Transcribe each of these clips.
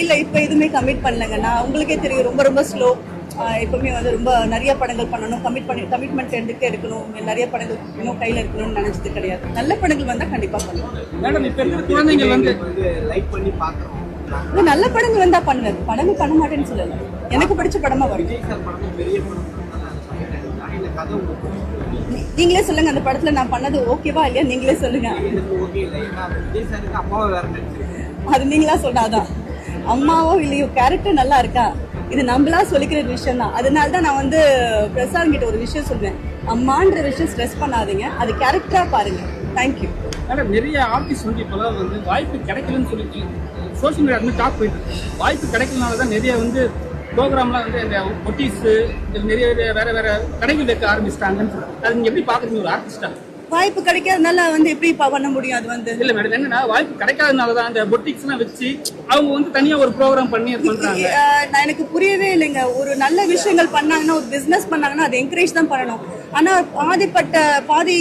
இல்ல இப்ப எதுவுமே கமிட் பண்ணலங்க. நான் உங்களுக்கே தெரியும் ரொம்ப ரொம்ப ஸ்லோ எப்பவுமே வந்து ரொம்ப நிறைய படங்கள் பண்ணணும். கமிட் பண்ணி கமிட்மெண்ட் எடுத்துட்டே இருக்கணும். நிறைய படங்கள் இன்னும் கையில இருக்கணும்னு நினைச்சது கிடையாது. நல்ல படங்கள் வந்தா கண்டிப்பா பண்ணுவேன். மேடம் இப்ப இருக்கிற குழந்தைங்க வந்து லைக் பண்ணி பாக்குறோம் இல்ல, நல்ல படங்கள் வந்தா பண்ணுவேன். படங்கள் பண்ண மாட்டேன்னு சொல்லல. எனக்கு பிடிச்ச படமா வரும். நீங்களே சொல்லுங்க அந்த படத்துல நான் பண்ணது ஓகேவா இல்லையா? நீங்களே சொல்லுங்க. அது நீங்களா சொல்றாதான் அம்மாவோ இல்லையோ கேரக்டர் நல்லா இருக்கா? இது நம்மளா சொல்லிக்கிற விஷயம் தான். அதனால தான் நான் வந்து பிரசாந்த் கிட்ட ஒரு விஷயம் சொல்வேன். அம்மான்ற விஷயம் ஸ்ட்ரெஸ் பண்ணாதீங்க. அது கேரக்டரா பாருங்க. தேங்க்யூ மேடம் நிறைய ஆர்டிஸ்ட் வந்து இப்போலாம் வந்து வாய்ப்பு கிடைக்கலன்னு சொல்லிட்டு சோஷியல் மீடியா வந்து டாக் போயிட்டு வாய்ப்பு கிடைக்கலனால தான் நிறைய வந்து ப்ரோக்ராம்லாம் வந்து இந்த ஒட்டிஸ் நிறைய வேற வேற கடைகள் வைக்க ஆரம்பிச்சிட்டாங்கன்னு அது நீங்க எப்படி பாக்குறீங்க ஒரு ஆர்டிஸ்டா வாய்ப்பு கிடைக்காதனால வந்து எப்படி பண்ண முடியும் அது வந்து? இல்ல மேடம் என்னன்னா வாய்ப்பு கிடைக்காதனால தான் அந்த பொட்டிக்ஸ் எல்லாம் வச்சு அவங்க வந்து தனியா ஒரு ப்ரோக்ராம் பண்ணி பண்றாங்க. நான் எனக்கு புரியவே இல்லைங்க. ஒரு நல்ல விஷயங்கள் பண்ணாங்கன்னா ஒரு பிசினஸ் பண்ணாங்கன்னா அதை என்கரேஜ் தான் பண்ணணும். ஆனா பாதிப்பட்ட பாதி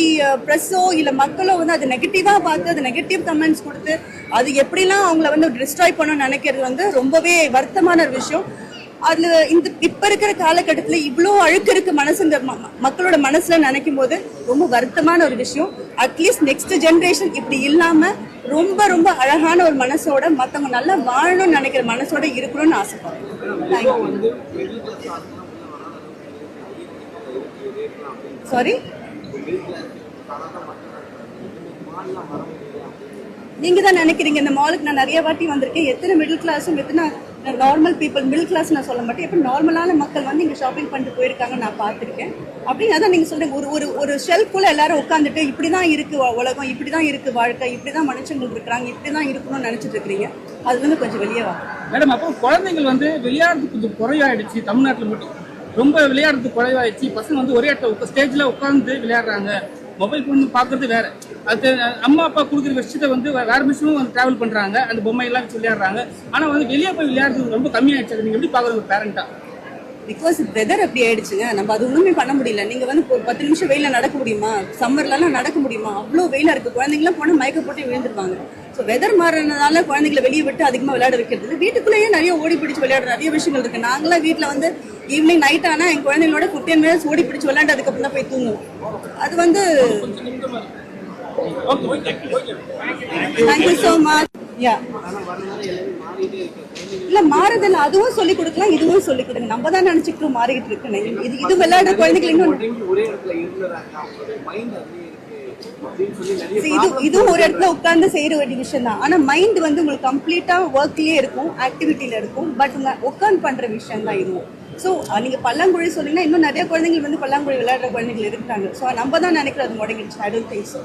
ப்ரெஸ்ஸோ இல்ல மக்களோ வந்து அது நெகட்டிவா பார்த்து அது நெகட்டிவ் கமெண்ட்ஸ் கொடுத்து அது எப்படிலாம் அவங்கள வந்து டிஸ்ட்ராய் பண்ணணும்னு நினைக்கிறது வந்து ரொம்பவே வருத்தமான ஒரு விஷயம். அதுல இந்த இப்ப இருக்கிற காலகட்டத்துல இவ்வளோ அழுக்கு இருக்கு மனசுங்க மக்களோட மனசுல நினைக்கும் போது ரொம்ப வருத்தமான ஒரு விஷயம். அட்லீஸ்ட் நெக்ஸ்ட் ஜெனரேஷன் இப்படி இல்லாம ரொம்ப ரொம்ப அழகான ஒரு மனசோட மத்தவங்க நல்லா வாழணும்னு நினைக்கிற மனசோட இருக்கணும்னு ஆசைப்படுறேன் சாரி நீங்க தான் நினைக்கிறீங்க இந்த மாலுக்கு நான் நிறைய வாட்டி வந்திருக்கேன். எத்தனை மிடில் கிளாஸும் எத்தனை நார்மல் பீப்புள் மிடில் கிளாஸ் நான் சொல்ல மாட்டேன். இப்போ நார்மலான மக்கள் வந்து இங்கே ஷாப்பிங் பண்ணிட்டு போயிருக்காங்க நான் பார்த்துருக்கேன். அப்படின்னு அதான் நீங்க சொல்றீங்க ஒரு ஒரு ஒரு ஷெல்ஃபுள்ள எல்லாரும் உட்காந்துட்டு இப்படிதான் இருக்கு இருக்குது உலகம் இப்படிதான் இருக்கு வாழ்க்கை இப்படிதான் மனுஷங்கள் இருக்கிறாங்க இப்படி தான் இருக்கணும்னு நினச்சிட்டு இருக்கிறீங்க. அது வந்து கொஞ்சம் வெளியே வா. மேடம் அப்போ குழந்தைகள் வந்து விளையாடுறது கொஞ்சம் குறைவாயிடுச்சு தமிழ்நாட்டில் மட்டும். ரொம்ப விளையாடுறது குறைவாயிடுச்சு. பசங்க வந்து ஒரே இடத்துல ஸ்டேஜில் உட்காந்து விளையாடுறாங்க. மொபைல் ஃபோன் பார்க்கறது வேற. அது அம்மா அப்பா கொடுக்குற விஷயத்தை வந்து வேறு வேற விஷயமும் வந்து டிராவல் பண்றாங்க. அந்த பொம்மையெல்லாம் விளையாடுறாங்க. ஆனா வந்து வெளியே போய் விளையாடுறது ரொம்ப கம்மியாயிடுச்சு. அது நீங்க எப்படி பாக்குறது ஒரு பேரண்டா பிகாஸ் வெதர் அப்படி ஆயிடுச்சுங்க. நம்ம அது ஒண்ணுமே பண்ண முடியல. நீங்க வந்து ஒரு பத்து நிமிஷம் வெயில நடக்க முடியுமா? சம்மர்லாம் நடக்க முடியுமா? அவ்வளோ வெயிலா இருக்கு. குழந்தைங்களாம் போனா மயக்க போட்டு விழுந்துருவாங்க. ஸோ வெதர் மாறினதால குழந்தைங்களை வெளியே விட்டு அதிகமாக விளையாட வைக்கிறது வீட்டுக்குள்ளேயே நிறைய ஓடி பிடிச்சு விளையாடுற நிறைய விஷயங்கள் இருக்கு. நாங்களாம் வீட்டில் வந்து ஈவினிங் நைட் ஆனால் என் குழந்தைங்களோட ஃபிஃப்டீன் மினிட்ஸ் ஓடி பிடிச்சி விளையாண்டு அதுக்கப்புறம் தான் போய் தூங்குவோம். அது வந்து தேங்க்யூ ஸோ மச் யா இல்ல மாறுதல் அதுவும் சொல்லி கொடுக்கலாம் இதுவும் சொல்லி கொடுங்க. நம்ம தான் நினைச்சுக்கிட்டு மாறிக்கிட்டு இருக்கு இது இது விளையாடுற குழந்தைகள் இன்னும் இது இதுவும் ஒரு இடத்துல உட்கார்ந்து செய்யற வேண்டிய விஷயம் தான். ஆனா மைண்ட் வந்து உங்களுக்கு கம்ப்ளீட்டா ஒர்க்லயே இருக்கும் ஆக்டிவிட்டில இருக்கும் பட் உங்க உட்கார்ந்து பண்ற விஷயம் தான் இதுவும் ஸோ நீங்க பல்லாங்குழி சொன்னீங்கன்னா இன்னும் நிறைய குழந்தைகள் வந்து பல்லாங்குழி விளையாடுற குழந்தைகள் இருக்காங்க. ஸோ நம்ம தான் நினைக்கிறது முடங்கிடுச்சு. I don't think so